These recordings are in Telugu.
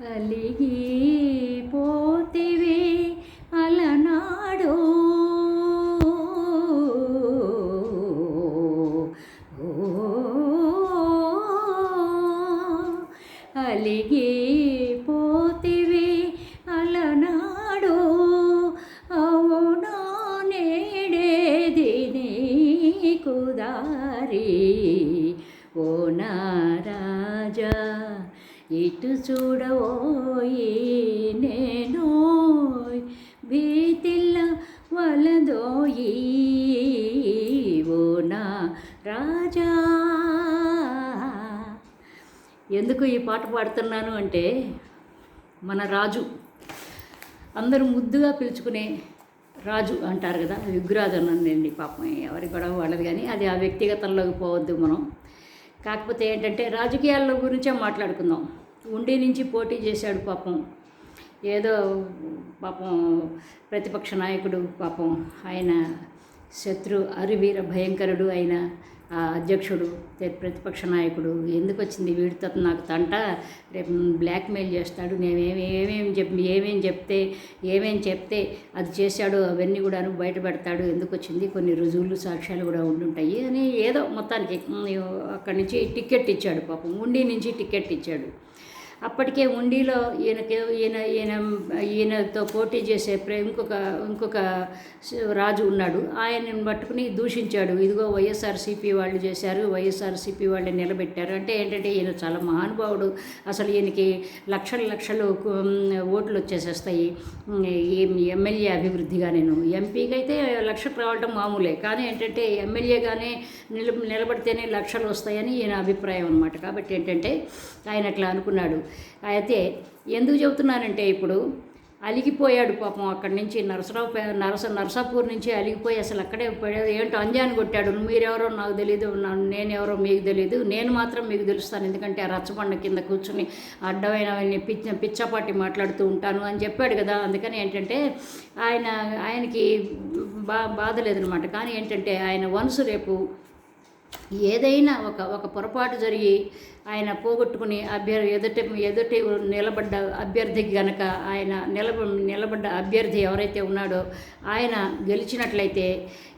అలిగిపోతివి అలనాడో ఎందుకు ఈ పాట పాడుతున్నాను అంటే మన రాజు. అందరూ ముద్దుగా పిలుచుకునే రాజు అంటారు కదా విగ్గురాజు అనండి పాపం ఎవరి గొడవ వాళ్ళది కానీ అది ఆ వ్యక్తిగతంలోకి పోవద్దు మనం. కాకపోతే ఏంటంటే రాజకీయాల గురించే మాట్లాడుకుందాం. ఉండి నుంచి పోటీ చేశాడు పాపం. ఏదో పాపం ప్రతిపక్ష నాయకుడు పాపం. ఆయన శత్రు అరివీర భయంకరుడు అయిన అధ్యక్షుడు తె- ప్రతిపక్ష నాయకుడు ఎందుకు వచ్చింది వీడితో నాకు తంట? రేపు బ్లాక్మెయిల్ చేస్తాడు నేనేమి ఏమేమి చెప్ ఏమేం చెప్తే ఏమేం చెప్తే అది చేశాడు అవన్నీ కూడా బయట పెడతాడు. ఎందుకు వచ్చింది కొన్ని రుజువులు సాక్ష్యాలు కూడా ఉండుంటాయి. అని ఏదో మొత్తానికి అక్కడి నుంచి టికెట్ ఇచ్చాడు పాపం. ఉండి నుంచి టికెట్ ఇచ్చాడు. అప్పటికే ఉండిలో ఈయనకి ఈయన ఈయన ఈయనతో పోటీ చేసే ప్రే ఇంకొక ఇంకొక రాజు ఉన్నాడు. ఆయనను పట్టుకుని దూషించాడు. ఇదిగో వైఎస్ఆర్సీపీ వాళ్ళు చేశారు వైఎస్ఆర్సీపీ వాళ్ళని నిలబెట్టారు. అంటే ఏంటంటే ఈయన చాలా మహానుభావుడు. అసలు ఈయనకి లక్షల లక్షలు ఓట్లు వచ్చేసేస్తాయి. ఈ ఎమ్మెల్యే అభివృద్ధిగా నేను. ఎంపీకి అయితే లక్షకు రావటం మామూలే. కానీ ఏంటంటే ఎమ్మెల్యేగానే నిల నిలబడితేనే లక్షలు వస్తాయని ఈయన అభిప్రాయం అనమాట కాబట్టి ఏంటంటే ఆయన అట్లా అనుకున్నాడు. అయితే ఎందుకు చెబుతున్నానంటే ఇప్పుడు అలిగిపోయాడు పాపం అక్కడి నుంచి నరసరావు పే- నరస నరసాపూర్ నుంచి అలిగిపోయి అసలు అక్కడే పడే- ఏంటో అంజాన్ని కొట్టాడు. మీరెవరో నాకు తెలియదు నేను నేనెవరో మీకు తెలియదు నేను మాత్రం మీకు తెలుస్తాను. ఎందుకంటే ఆ రచ్చబండ కింద కూర్చుని అడ్డమైనవన్నీ పిచ్చ పిచ్చపాటి మాట్లాడుతూ ఉంటాను అని చెప్పాడు కదా. అందుకని ఏంటంటే ఆయన ఆయనకి బా బాధ లేదనమాట. కానీ ఏంటంటే ఆయన వనసు రేపు ఏదైనా ఒక ఒక పొరపాటు జరిగి ఆయన పోగొట్టుకుని అభ్యర్ ఎదుటి ఎదుటి నిలబడ్డ అభ్యర్థికి గనక ఆయన నిలబ నిలబడ్డ అభ్యర్థి ఎవరైతే ఉన్నాడో ఆయన గెలిచినట్లయితే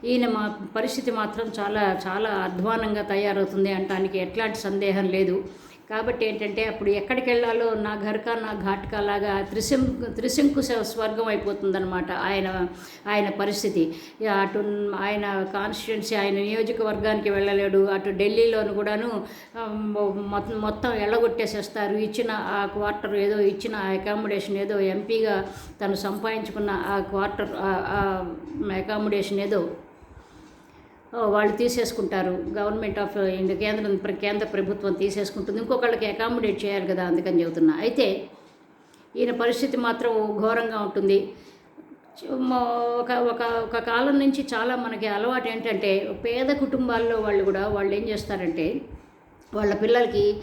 ఈయన మా పరిస్థితి మాత్రం చాలా చాలా అధ్వానంగా తయారవుతుంది అనటానికి ఎట్లాంటి సందేహం లేదు. కాబట్టి ఏంటంటే అప్పుడు ఎక్కడికి వెళ్ళాలో నా ఘర్కా నా ఘాట్కా లాగా త్రిశం త్రిశంకు స్వర్గం అయిపోతుందన్నమాట ఆయన ఆయన పరిస్థితి. అటు ఆయన కాన్స్టిట్యున్సీ ఆయన నియోజకవర్గానికి వెళ్ళలేడు. అటు ఢిల్లీలోను కూడాను మొత్తం ఎళ్ళగొట్టేసేస్తారు. ఇచ్చిన ఆ క్వార్టర్ ఏదో ఇచ్చిన ఆ అకామిడేషన్ ఏదో ఎంపీగా తను సంపాదించుకున్న ఆ క్వార్టర్ అకామిడేషన్ ఏదో వాళ్ళు తీసేసుకుంటారు. గవర్నమెంట్ ఆఫ్ ఇండియా కేంద్రం ప్ర- కేంద్ర ప్రభుత్వం తీసేసుకుంటుంది. ఇంకొకళ్ళకి అకామిడేట్ చేయాలి కదా అందుకని చెబుతున్నా. అయితే ఈయన పరిస్థితి మాత్రం ఘోరంగా ఉంటుంది. ఒక ఒక ఒక కాలం నుంచి చాలా మనకి అలవాటు ఏంటంటే పేద కుటుంబాల్లో వాళ్ళు కూడా వాళ్ళు ఏం చేస్తారంటే వాళ్ళ పిల్లలకి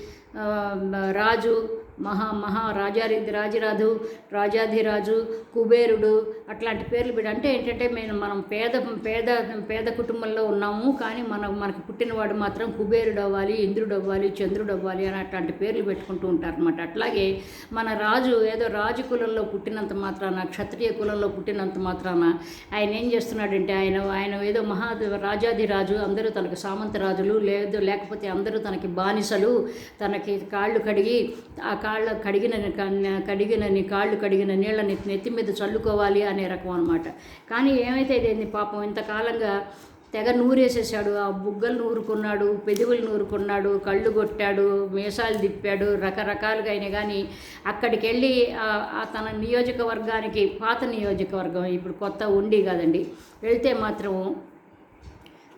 రాజు మహా మహా రాజారి రాజరాధు రాజాధిరాజు కుబేరుడు అట్లాంటి పేర్లు పెట్టి అంటే ఏంటంటే మేము మనం పేద పేద పేద కుటుంబంలో ఉన్నాము కానీ మన మనకు పుట్టినవాడు మాత్రం కుబేరుడు అవ్వాలి ఇంద్రుడు అవ్వాలి చంద్రుడు అవ్వాలి అని అట్లాంటి పేర్లు పెట్టుకుంటూ ఉంటారు అనమాట అట్లాగే మన రాజు ఏదో రాజు కులంలో పుట్టినంత మాత్రాన క్షత్రియ కులంలో పుట్టినంత మాత్రాన ఆయన ఏం చేస్తున్నాడంటే ఆయన ఆయన ఏదో మహా రాజాధిరాజు అందరూ తనకు సామంత రాజులు లేదు లేకపోతే అందరూ తనకి బానిసలు తనకి కాళ్ళు కడిగి ఆ కాళ్ళ కడిగిన కడిగినని కాళ్ళు కడిగిన నీళ్ళని నెత్తి మీద చల్లుకోవాలి అని రకం అనమాట కానీ ఏమైతే ఇదేంది పాపం ఇంతకాలంగా తెగ నూరేసేసాడు ఆ బుగ్గలు నూరుకున్నాడు పెదవులు నూరుకున్నాడు కళ్ళు కొట్టాడు మీసాలు తిప్పాడు రకరకాలుగా అయినా కానీ అక్కడికి వెళ్ళి ఆ- తన నియోజకవర్గానికి పాత నియోజకవర్గం ఇప్పుడు కొత్త ఉండి కాదండి. వెళ్తే మాత్రం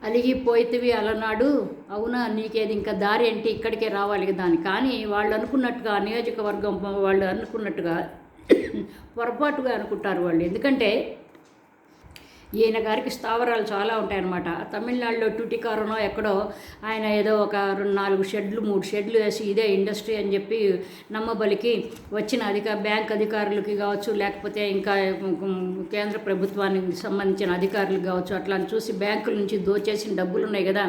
అలిగిపోయితివి అలనాడు. అవునా? నీకేది ఇంకా దారి ఏంటి? ఇక్కడికే రావాలి దాన్ని కానీ వాళ్ళు అనుకున్నట్టుగా నియోజకవర్గం వాళ్ళు అనుకున్నట్టుగా పొరపాటుగా అనుకుంటారు వాళ్ళు. ఎందుకంటే ఈయన గారికి స్థావరాలు చాలా ఉంటాయన్నమాట. తమిళనాడులో టూటికారనో ఎక్కడో ఆయన ఏదో ఒక రెండు నాలుగు షెడ్లు మూడు షెడ్లు వేసి ఇదే ఇండస్ట్రీ అని చెప్పి నమ్మబలికి వచ్చిన అధిక బ్యాంక్ అధికారులకి కావచ్చు లేకపోతే ఇంకా కేంద్ర ప్రభుత్వానికి సంబంధించిన అధికారులకు కావచ్చు అట్లా చూసి బ్యాంకుల నుంచి దోచేసిన డబ్బులు ఉన్నాయి కదా.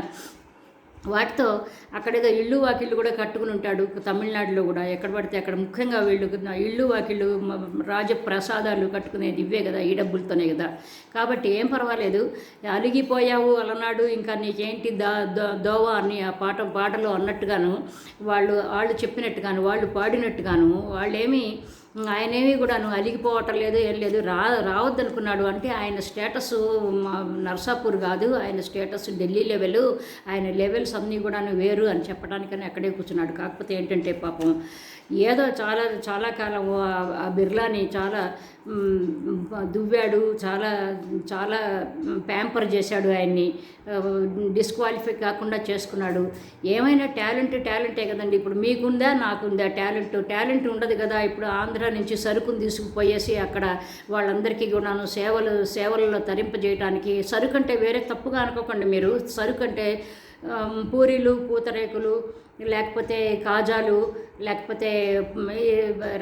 వాటితో అక్కడేదో ఇల్లు వాకిళ్ళు కూడా కట్టుకుని ఉంటాడు తమిళనాడులో కూడా. ఎక్కడ పడితే అక్కడ ముఖ్యంగా వీళ్ళు ఇల్లు వాకిళ్ళు రాజప్రసాదాలు కట్టుకునేది ఇవే కదా ఈ డబ్బులతోనే కదా. కాబట్టి ఏం పర్వాలేదు. అలిగిపోయావు అలనాడు ఇంకా నీకేంటి దా దో- దోవ అని ఆ పాట పాటలో అన్నట్టుగాను వాళ్ళు వాళ్ళు చెప్పినట్టుగాను వాళ్ళు పాడినట్టుగాను వాళ్ళేమి ఆయనేమి కూడాను అలిగిపోవటం లేదు ఏం లేదు. రా రావద్దనుకున్నాడు. అంటే ఆయన స్టేటస్ నర్సాపూర్ కాదు ఆయన స్టేటస్ ఢిల్లీ లెవెల్ ఆయన లెవెల్స్ అన్నీ కూడాను వేరు అని చెప్పడానికని అక్కడే కూర్చున్నాడు. కాకపోతే ఏంటంటే పాపం ఏదో చాలా చాలా కాలం ఆ- బిర్లాని చాలా దువ్వాడు చాలా చాలా ప్యాంపర్ చేశాడు ఆయన్ని. డిస్క్వాలిఫై కాకుండా చేసుకున్నాడు. ఏమైనా టాలెంట్ టాలెంటే కదండి. ఇప్పుడు మీకుందా నాకుందా టాలెంట్? టాలెంట్ ఉండదు కదా. ఇప్పుడు ఆంధ్ర నుంచి సరుకును తీసుకుపోయేసి అక్కడ వాళ్ళందరికీ కూడాను సేవలు సేవలలో తరింపజేయడానికి సరుకు అంటే వేరే తప్పుగా అనుకోకండి మీరు. సరుకు అంటే పూరీలు పూతరేకులు లేకపోతే కాజాలు లేకపోతే ఈ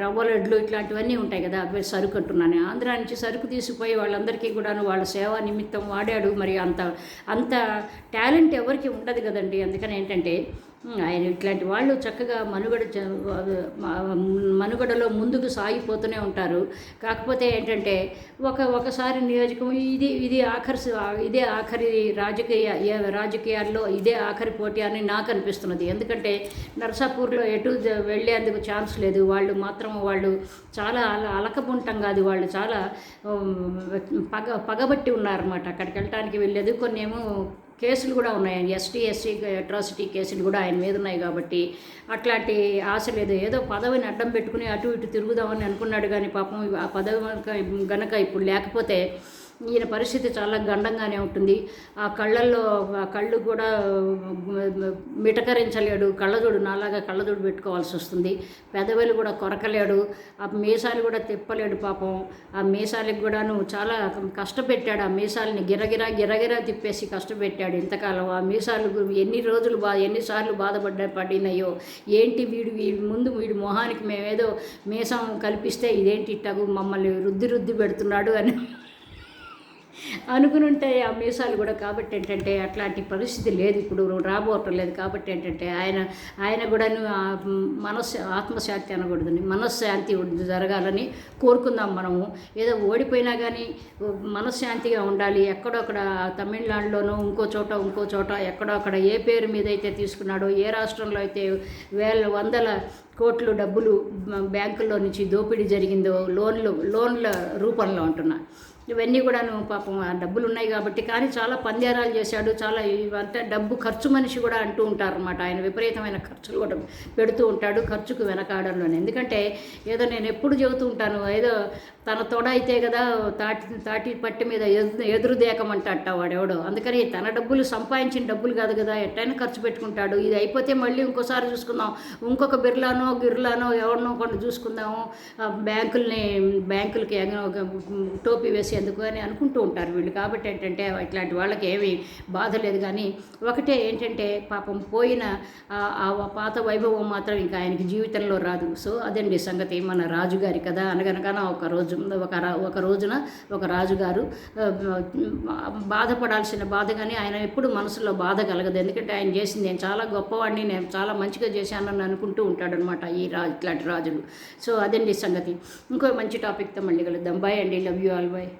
రవ్వ లడ్లు ఇట్లాంటివన్నీ ఉంటాయి కదా అవి సరుకు అంటున్నాను. ఆంధ్ర నుంచి సరుకు తీసుకుపోయి వాళ్ళందరికీ కూడాను వాళ్ళ సేవా నిమిత్తం వాడాడు. మరి అంత అంత టాలెంట్ ఎవరికి ఉండదు కదండి. అందుకని ఏంటంటే ఆయన ఇట్లాంటి వాళ్ళు చక్కగా మనుగడ మనుగడలో ముందుకు సాగిపోతూనే ఉంటారు. కాకపోతే ఏంటంటే ఒక ఒకసారి నియోజకం ఇది ఇది ఆఖరి ఇదే ఆఖరి రాజకీయ రాజకీయాల్లో ఇదే ఆఖరి పోటీ అని నాకు అనిపిస్తున్నది. ఎందుకంటే నర్సాపూర్లో ఎటు వెళ్ళేందుకు ఛాన్స్ లేదు. వాళ్ళు మాత్రం వాళ్ళు చాలా అల అలకపుంటం కాదు వాళ్ళు చాలా పగ పగబట్టి ఉన్నారన్నమాట. అక్కడికి వెళ్ళటానికి వెళ్ళేది. కొన్ని ఏమో కేసులు కూడా ఉన్నాయి ఎస్టీ ఎస్సీ అట్రాసిటీ కేసులు కూడా ఆయన మీద ఉన్నాయి కాబట్టి అట్లాంటి ఆశ లేదు. ఏదో పదవిని అడ్డం పెట్టుకుని అటు ఇటు తిరుగుదామని అనుకున్నాడు కానీ పాపం ఆ పదవి గనక ఇప్పుడు లేకపోతే ఈయన పరిస్థితి చాలా గండంగానే ఉంటుంది. ఆ కళ్ళల్లో ఆ కళ్ళు కూడా మిటకరించలేడు. కళ్ళజోడు నాలాగా కళ్ళజోడు పెట్టుకోవాల్సి వస్తుంది. పెదవులు కూడా కొరకలేడు. ఆ మీసాలు కూడా తిప్పలేడు పాపం. ఆ మీసాలకు కూడాను చాలా కష్టపెట్టాడు. ఆ మీసాలని గిరగిరా గిరగిరా తిప్పేసి కష్టపెట్టాడు ఇంతకాలం. ఆ మీసాలు ఎన్ని రోజులు బా ఎన్నిసార్లు బాధపడ్డ పడినాయో ఏంటి వీడు? వీడి ముందు వీడి మొహానికి మేమేదో మీసం కల్పిస్తే ఇదేంటి ఇట్టగు? మమ్మల్ని రుద్ది రుద్ది పెడుతున్నాడు అని అనుకుని ఉంటే ఆ మీసాలు కూడా కాబట్టి ఏంటంటే అట్లాంటి పరిస్థితి లేదు. ఇప్పుడు రాబోవటం లేదు కాబట్టి ఏంటంటే ఆయన ఆయన కూడాను మనస్సు ఆత్మశాంతి అనకూడదని మనశ్శాంతి జరగాలని కోరుకుందాం మనము. ఏదో ఓడిపోయినా కానీ మనశ్శాంతిగా ఉండాలి. ఎక్కడొక్కడ తమిళనాడులోనో తమిళనాడులోనూ ఇంకో చోట ఇంకో చోట ఎక్కడో అక్కడ ఏ పేరు మీద అయితే తీసుకున్నాడో ఏ రాష్ట్రంలో అయితే వేల వందల కోట్లు డబ్బులు బ్యాంకుల్లో నుంచి దోపిడీ జరిగిందో లోన్లు లోన్ల రూపంలో ఉంటున్నా ఇవన్నీ కూడాను పాపం ఆ డబ్బులు ఉన్నాయి కాబట్టి కానీ చాలా పందేరాలు చేశాడు. చాలా అంటే డబ్బు ఖర్చు మనిషి కూడా అంటూ ఉంటారు అనమాట ఆయన విపరీతమైన ఖర్చులు కూడా పెడుతూ ఉంటాడు ఖర్చుకు వెనకాడంలోనే ఎందుకంటే ఏదో నేను ఎప్పుడు చెబుతూ ఉంటాను ఏదో తన తొడ అయితే కదా తాటి తాటి పట్టి మీద ఎదురు దేకమంటట వాడెవడో. అందుకని తన డబ్బులు సంపాదించిన డబ్బులు కాదు కదా ఎట్టైనా ఖర్చు పెట్టుకుంటాడు. ఇది అయిపోతే మళ్ళీ ఇంకోసారి చూసుకుందాం. ఇంకొక బిర్లానో గిర్లానో ఎవరినో కొన్ని చూసుకుందాము. బ్యాంకుల్ని బ్యాంకులకి ఎగ- ఒక టోపీ వేసేందుకు అని అనుకుంటూ ఉంటారు వీళ్ళు. కాబట్టి ఏంటంటే ఇట్లాంటి వాళ్ళకి ఏమీ బాధ లేదు. కానీ ఒకటే ఏంటంటే పాపం పోయిన ఆ- పాత వైభవం మాత్రం ఇంకా ఆయనకి జీవితంలో రాదు. సో అదండి సంగతి. మన రాజుగారి కదా అనగనగాన ఒక రోజు ఒక రా- ఒక రోజున ఒక రాజుగారు బాధపడాల్సిన బాధ కానీ ఆయన ఎప్పుడు మనసులో బాధ కలగదు. ఎందుకంటే ఆయన చేసింది నేను చాలా గొప్పవాడిని నేను చాలా మంచిగా చేశానని అనుకుంటూ అనమాట ఈ రాజు ఇట్లాంటి రాజులు. సో అదండి సంగతి. ఇంకో మంచి టాపిక్తో మళ్ళీ కలుద్దాం. బాయ్ అండి. Love you all bye